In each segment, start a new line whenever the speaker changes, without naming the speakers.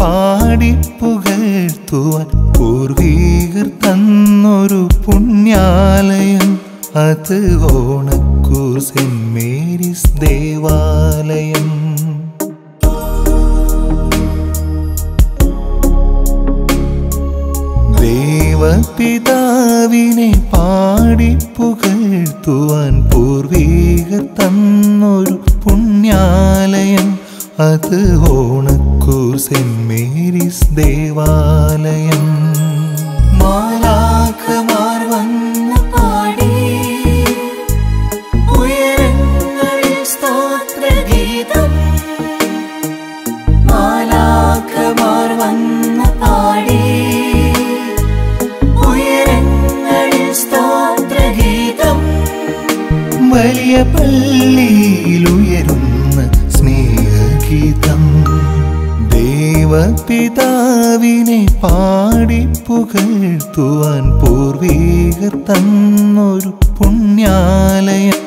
പാടിപ്പുകഴ്ത്തുവാൻ പൂർവീകർ തന്നൊരു പുണ്യാലയം. അത് Onakkoor saint Mary's ദേവാലയം. ദൈവപിതാവിനെ പാടിപ്പുകഴ്ത്തുവാൻ പൂർവീകർ തന്നൊരു പുണ്യാലയം. അത് ഓണക്കൂർ സെന്റ് മേരീസ് ദേവാലയം. ദൈവപിതാവിനെ പാടിപ്പുകഴ്ത്തുവാൻ പൂർവീകർ തന്നൊരു പുണ്യാലയം.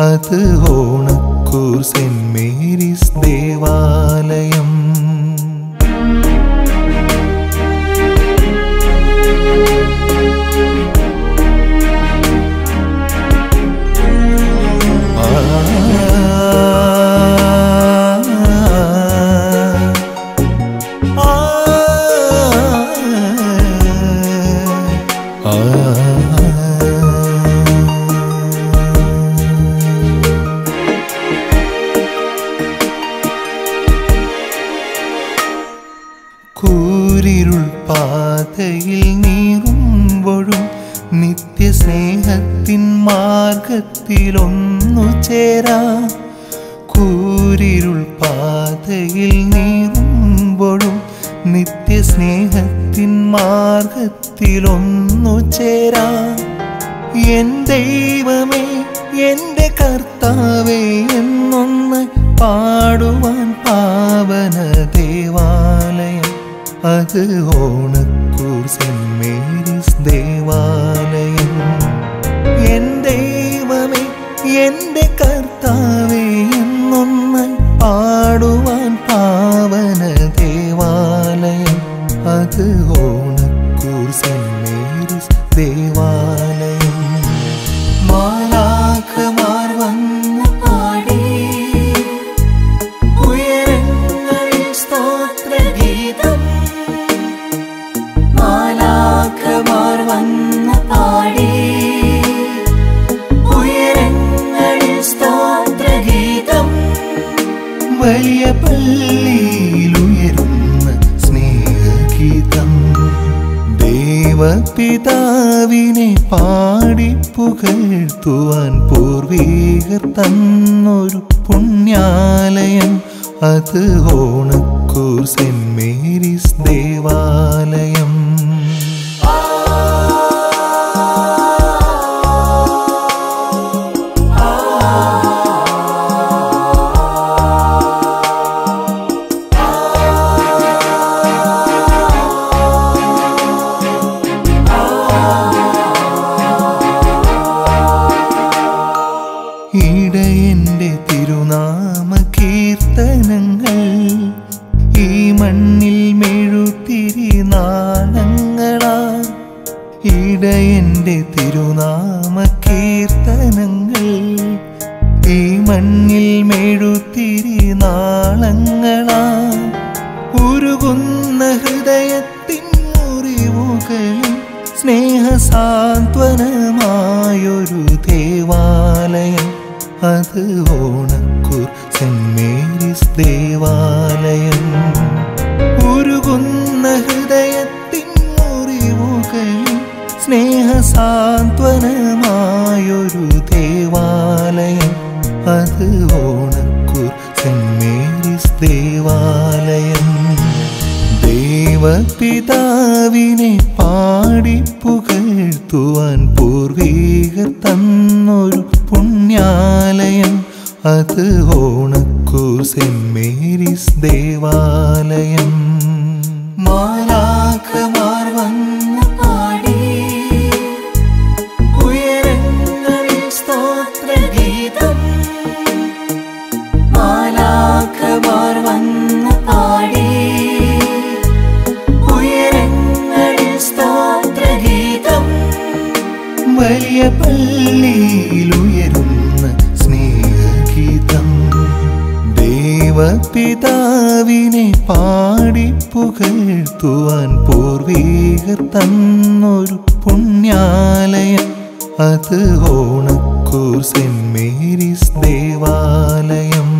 അത് ഓണക്കൂർ സെന്റ് മേരീസ് ദേവാലയം. കൂരിരുൾ പാതയിൽ നീറുമ്പോഴും നിത്യസ്നേഹത്തിൻ മാർഗത്തിലൊന്നു ചേരാ. കൂരിരുൾ പാതയിൽ നീറുമ്പോഴും നിത്യസ്നേഹത്തിൻ മാർഗത്തിലൊന്നു ചേരാ. എൻ സെന്റ് മേരീസ് ദേവാലയം എൻ ദൈവമേ എന്റെ കർത്താവേ ദൈവപിതാവിനെ പാടിപ്പുകഴ്ത്തുവാൻ പൂർവീകർ തന്നൊരു പുണ്യാലയം അത് ഓണക്കൂർ ഇടയന്റെ തിരുനാമ കീർത്തനങ്ങൾ ഈ മണ്ണിൽ മെഴുത്തിരി നാളങ്ങളാ ഇടയന്റെ തിരുനാമ കീർത്തനങ്ങൾ ഈ മണ്ണിൽ മെഴുത്തിരി നാളങ്ങളാ ഉരുകുന്ന ഹൃദയത്തിൻ മുറിവുകളിൽ സ്നേഹസാന്ത്വനമായൊരു ദേവാലയം. അത് ഓണക്കൂർ സെന്റ് മേരീസ് ദേവാലയം. ഉരുകുന്ന ഹൃദയത്തിൻ മുറിവുകളിൽ സ്നേഹസാന്ത്വനമായൊരു ദേവാലയം. അത് ഓണക്കൂർ സെന്റ് മേരീസ് ദേവാലയം. ദൈവപിതാവിനെ പാടിപ്പുകഴ്ത്തുവാൻ പൂർവീകർ തന്നൊരു പുണ്യാലയം അത് ഓണക്കൂർ സെന്റ് മേരീസ് ദേവാലയം. ദൈവപിതാവിനെ പാടി പുകഴ്ത്തുവാൻ പൂർവീകർ തന്നൊരു പുണ്യാലയം. അത് ഓണക്കൂർ സെന്റ് മേരീസ് ദേവാലയം.